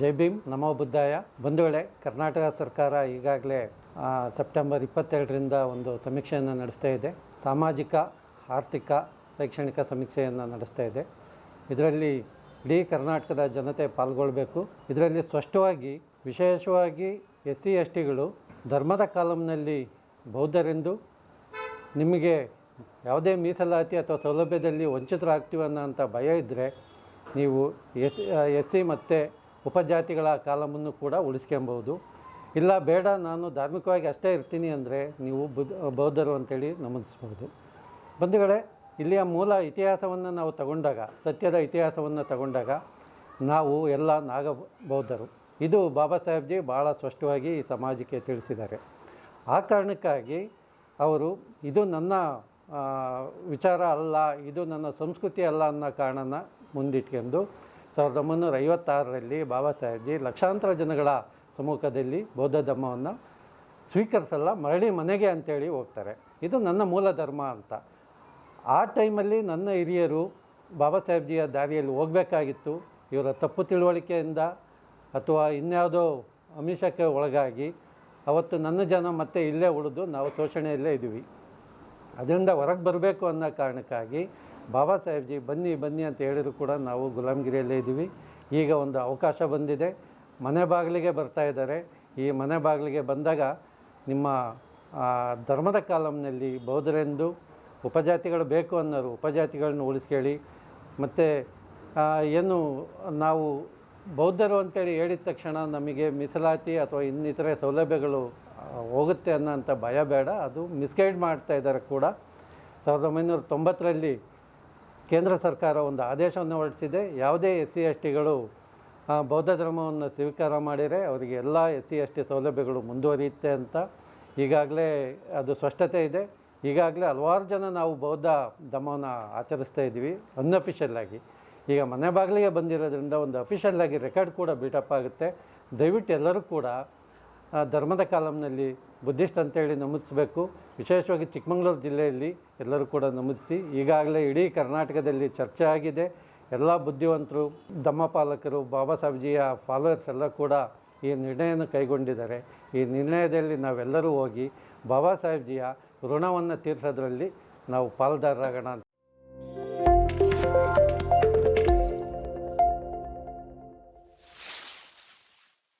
ಜೈ ಭೀಮ್. ನಮೋ ಬುದ್ಧಾಯ. ವೇಳೆ ಕರ್ನಾಟಕ ಸರ್ಕಾರ ಈಗಾಗಲೇ ಸೆಪ್ಟೆಂಬರ್ ಇಪ್ಪತ್ತೆರಡರಿಂದ ಒಂದು ಸಮೀಕ್ಷೆಯನ್ನು ನಡೆಸ್ತಾ ಇದೆ. ಸಾಮಾಜಿಕ, ಆರ್ಥಿಕ, ಶೈಕ್ಷಣಿಕ ಸಮೀಕ್ಷೆಯನ್ನು ನಡೆಸ್ತಾ ಇದೆ. ಇದರಲ್ಲಿ ಇಡೀ ಕರ್ನಾಟಕದ ಜನತೆ ಪಾಲ್ಗೊಳ್ಬೇಕು. ಇದರಲ್ಲಿ ಸ್ಪಷ್ಟವಾಗಿ, ವಿಶೇಷವಾಗಿ ಎಸ್ ಸಿ ಎಸ್ ಟಿಗಳು ಧರ್ಮದ ಕಾಲಂನಲ್ಲಿ ಬೌದ್ಧರೆಂದು ನಿಮಗೆ ಯಾವುದೇ ಮೀಸಲಾತಿ ಅಥವಾ ಸೌಲಭ್ಯದಲ್ಲಿ ವಂಚಿತರಾಗ್ತೀವನ್ನೋ ಅಂತ ಭಯ ಇದ್ದರೆ ನೀವು ಎಸ್ ಎಸ್ ಸಿ ಮತ್ತು ಉಪಜಾತಿಗಳ ಕಾಲಮನ್ನು ಕೂಡ ಉಳಿಸ್ಕೊಬೋದು ಇಲ್ಲ, ಬೇಡ, ನಾನು ಧಾರ್ಮಿಕವಾಗಿ ಅಷ್ಟೇ ಇರ್ತೀನಿ ಅಂದರೆ ನೀವು ಬುದ್ಧ ಬೌದ್ಧರು ಅಂತೇಳಿ ನಮೂದಿಸ್ಬೋದು. ಬಂಧುಗಳೇ, ಇಲ್ಲಿಯ ಮೂಲ ಇತಿಹಾಸವನ್ನು ನಾವು ತಗೊಂಡಾಗ, ಸತ್ಯದ ಇತಿಹಾಸವನ್ನು ತಗೊಂಡಾಗ ನಾವು ಎಲ್ಲ ನಾಗ ಬೌದ್ಧರು. ಇದು ಬಾಬಾ ಸಾಹೇಬ್ಜಿ ಭಾಳ ಸ್ಪಷ್ಟವಾಗಿ ಈ ಸಮಾಜಕ್ಕೆ ತಿಳಿಸಿದ್ದಾರೆ. ಆ ಕಾರಣಕ್ಕಾಗಿ ಅವರು, ಇದು ನನ್ನ ವಿಚಾರ ಅಲ್ಲ, ಇದು ನನ್ನ ಸಂಸ್ಕೃತಿ ಅಲ್ಲ ಅನ್ನೋ ಕಾರಣನ ಮುಂದಿಟ್ಕೊಂಡು ಸಾವಿರದ ಒಂಬೈನೂರ ಐವತ್ತಾರರಲ್ಲಿ ಬಾಬಾ ಸಾಹೇಬ್ಜಿ ಲಕ್ಷಾಂತರ ಜನಗಳ ಸಮ್ಮುಖದಲ್ಲಿ ಬೌದ್ಧ ಧರ್ಮವನ್ನು ಸ್ವೀಕರಿಸಲ್ಲ, ಮರಳಿ ಮನೆಗೆ ಅಂತೇಳಿ ಹೋಗ್ತಾರೆ. ಇದು ನನ್ನ ಮೂಲ ಧರ್ಮ ಅಂತ. ಆ ಟೈಮಲ್ಲಿ ನನ್ನ ಹಿರಿಯರು ಬಾಬಾ ಸಾಹೇಬ್ಜಿಯ ದಾರಿಯಲ್ಲಿ ಹೋಗಬೇಕಾಗಿತ್ತು. ಇವರ ತಪ್ಪು ತಿಳುವಳಿಕೆಯಿಂದ ಅಥವಾ ಇನ್ಯಾವುದೋ ಅಮಿಷಕ್ಕೆ ಒಳಗಾಗಿ ಅವತ್ತು ನನ್ನ ಜನ ಮತ್ತೆ ಇಲ್ಲೇ ಉಳಿದು ನಾವು ಶೋಷಣೆಯಲ್ಲೇ ಇದ್ದೀವಿ. ಅದರಿಂದ ಹೊರಗೆ ಬರಬೇಕು ಅನ್ನೋ ಕಾರಣಕ್ಕಾಗಿ ಬಾಬಾ ಸಾಹೇಬ್ಜಿ, ಬನ್ನಿ ಬನ್ನಿ ಅಂತ ಹೇಳಿದ್ರು ಕೂಡ ನಾವು ಗುಲಾಮಗಿರಿಯಲ್ಲೇ ಇದ್ದೀವಿ. ಈಗ ಒಂದು ಅವಕಾಶ ಬಂದಿದೆ. ಮನೆ ಬಾಗಿಲಿಗೆ ಬರ್ತಾ ಇದ್ದಾರೆ. ಈ ಮನೆ ಬಾಗಿಲಿಗೆ ಬಂದಾಗ ನಿಮ್ಮ ಧರ್ಮದ ಕಾಲಂನಲ್ಲಿ ಬೌದ್ಧರೆಂದು ಉಪಜಾತಿಗಳು ಬೇಕು ಅನ್ನೋರು ಉಪಜಾತಿಗಳನ್ನ ಉಳಿಸ್ಕೊಳ್ಳಿ ಮತ್ತು ಏನು ನಾವು ಬೌದ್ಧರು ಅಂತೇಳಿ ಹೇಳಿದ ತಕ್ಷಣ ನಮಗೆ ಮೀಸಲಾತಿ ಅಥವಾ ಇನ್ನಿತರೆ ಸೌಲಭ್ಯಗಳು ಹೋಗುತ್ತೆ ಅನ್ನೋಂಥ ಭಯ ಬೇಡ. ಅದು ಮಿಸ್ಗೈಡ್ ಮಾಡ್ತಾ ಇದ್ದಾರೆ ಕೂಡ. ಸಾವಿರದ ಒಂಬೈನೂರ ತೊಂಬತ್ತರಲ್ಲಿ ಕೇಂದ್ರ ಸರ್ಕಾರ ಒಂದು ಆದೇಶವನ್ನು ಹೊರಡಿಸಿದೆ. ಯಾವುದೇ ಎಸ್ ಸಿ ಎಸ್ ಟಿಗಳು ಬೌದ್ಧ ಧರ್ಮವನ್ನು ಸ್ವೀಕಾರ ಮಾಡಿದರೆ ಅವರಿಗೆ ಎಲ್ಲ ಎಸ್ ಸಿ ಎಸ್ ಟಿ ಸೌಲಭ್ಯಗಳು ಮುಂದುವರಿಯುತ್ತೆ ಅಂತ ಈಗಾಗಲೇ ಅದು ಸ್ಪಷ್ಟತೆ ಇದೆ. ಈಗಾಗಲೇ ಹಲವಾರು ಜನ ನಾವು ಬೌದ್ಧ ಧರ್ಮವನ್ನು ಆಚರಿಸ್ತಾ ಇದ್ದೀವಿ ಅನ್ಅಫಿಷಿಯಲ್ಲಾಗಿ ಈಗ ಮನೆ ಬಾಗಿಲಿಗೆ ಬಂದಿರೋದ್ರಿಂದ ಒಂದು ಅಫಿಷಿಯಲ್ಲಾಗಿ ರೆಕಾರ್ಡ್ ಕೂಡ ಬೀಟಪ್ ಆಗುತ್ತೆ. ದಯವಿಟ್ಟು ಎಲ್ಲರೂ ಕೂಡ ಧರ್ಮದ ಕಾಲಂನಲ್ಲಿ ಬುದ್ಧಿಸ್ಟ್ ಅಂತೇಳಿ ನಮೂದಿಸಬೇಕು. ವಿಶೇಷವಾಗಿ ಚಿಕ್ಕಮಗಳೂರು ಜಿಲ್ಲೆಯಲ್ಲಿ ಎಲ್ಲರೂ ಕೂಡ ನಮೂದಿಸಿ. ಈಗಾಗಲೇ ಇಡೀ ಕರ್ನಾಟಕದಲ್ಲಿ ಚರ್ಚೆ ಆಗಿದೆ. ಎಲ್ಲ ಬುದ್ಧಿವಂತರು ಧಮ್ಮಪಾಲಕರು ಬಾಬಾ ಸಾಹೇಬ್ಜಿಯ ಫಾಲೋವರ್ಸ್ ಎಲ್ಲ ಕೂಡ ಈ ನಿರ್ಣಯವನ್ನು ಕೈಗೊಂಡಿದ್ದಾರೆ. ಈ ನಿರ್ಣಯದಲ್ಲಿ ನಾವೆಲ್ಲರೂ ಹೋಗಿ ಬಾಬಾ ಸಾಹೇಬ್ಜಿಯ ಋಣವನ್ನು ತೀರಿಸೋದ್ರಲ್ಲಿ ನಾವು ಪಾಲ್ದಾರರಾಗೋಣ